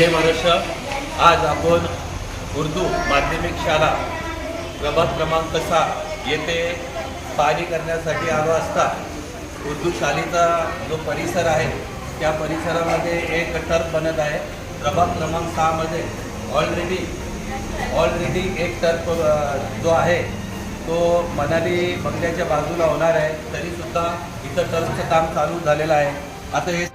आज आपण उर्दू माध्यमिक शाळा प्रभाग क्रमांक सहा येथे पाहणी करण्यासाठी आलो असता. उर्दू शाळेचा जो परिसर आहे त्या परिसरामध्ये एक टर्फ बनत आहे. प्रभाग क्रमांक सहामध्ये ऑलरेडी ऑलरेडी एक टर्फ जो आहे तो मनाली बंगल्याच्या बाजूला होणार आहे. तरीसुद्धा इथं टर्फचं काम चालू झालेलं आहे. आता हे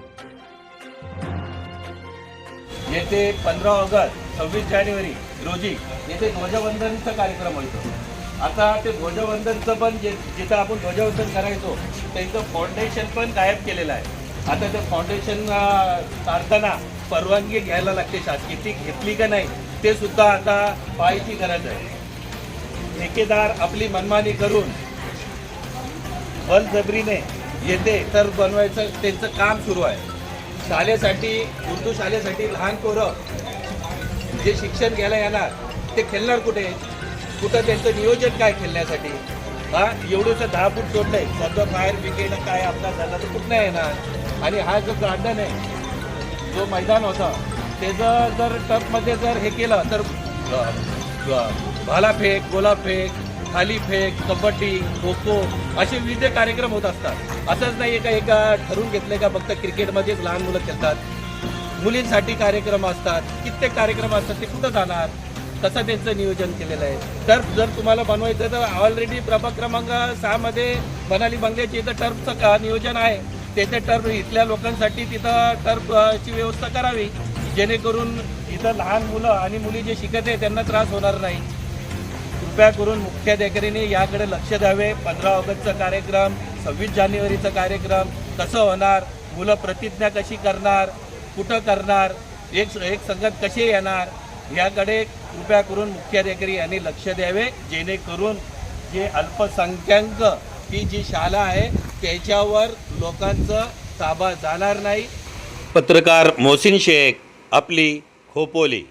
येथे पंधरा ऑगस्ट सव्वीस जानेवारी रोजी येथे ध्वजवंदनचा कार्यक्रम होतो. आता ते ध्वजवंदनचं पण जे जिथं आपण ध्वजवंदन करायचो त्यांचं फाउंडेशन पण गायब केलेलं आहे. आता ते फाउंडेशन काढताना परवानगी घ्यायला लागते शासकीय. ती घेतली का नाही ते सुद्धा आता पाहायची गरज आहे. ठेकेदार आपली मनमानी करून बलजबरीने येते तर बनवायचं त्यांचं काम सुरू आहे. शाळेसाठी उर्दू शाळेसाठी लहान पोरं जे शिक्षण घ्यायला येणार ते खेळणार कुठे? कुठं त्यांचं नियोजन काय खेळण्यासाठी? हा एवढंसं दहा फूट सोडलंय सध्या बाहेर विकेट काय आपला झाला तर कुठं येणार? आणि हा जो गार्डन आहे जो मैदान होता त्याचं जर टपमध्ये जर हे केलं तर भालाफेक गोलाफेक थालीफेक कबड्डी खो खो असे विविध कार्यक्रम होत असतात. असंच नाही एका एका ठरवून घेतले का फक्त क्रिकेटमध्येच लहान मुलं खेळतात? मुलींसाठी कार्यक्रम असतात. कित्येक कार्यक्रम असतात ते कुठं जाणार? तसं त्यांचं नियोजन केलेलं आहे. टर्फ जर तुम्हाला बनवायचं तर ऑलरेडी प्रभाग क्रमांक सहामध्ये बनाली बंगल्याची इथं टर्फचं का नियोजन आहे? त्याच्या टर्फ इथल्या लोकांसाठी तिथं टर्फची व्यवस्था करावी. जेणेकरून इथं लहान मुलं आणि मुली जे शिकत आहे त्यांना त्रास होणार नाही. कृपया करून मुख्याधिकाऱ्यांनी याकडे लक्ष द्यावे. पंधरा ऑगस्टचा कार्यक्रम सव्वीस जानेवारीचा कार्यक्रम कसं होणार मुलं प्रतिज्ञा कशी करणार कुठं करणार एक एक संगत कशी येणार याकडे कृपया करून मुख्याधिकारी यांनी लक्ष द्यावे. जेणेकरून जे अल्पसंख्याक ही जी शाळा आहे त्याच्यावर लोकांचं ताबा जाणार नाही. पत्रकार मोहसिन शेख आपली खोपोली.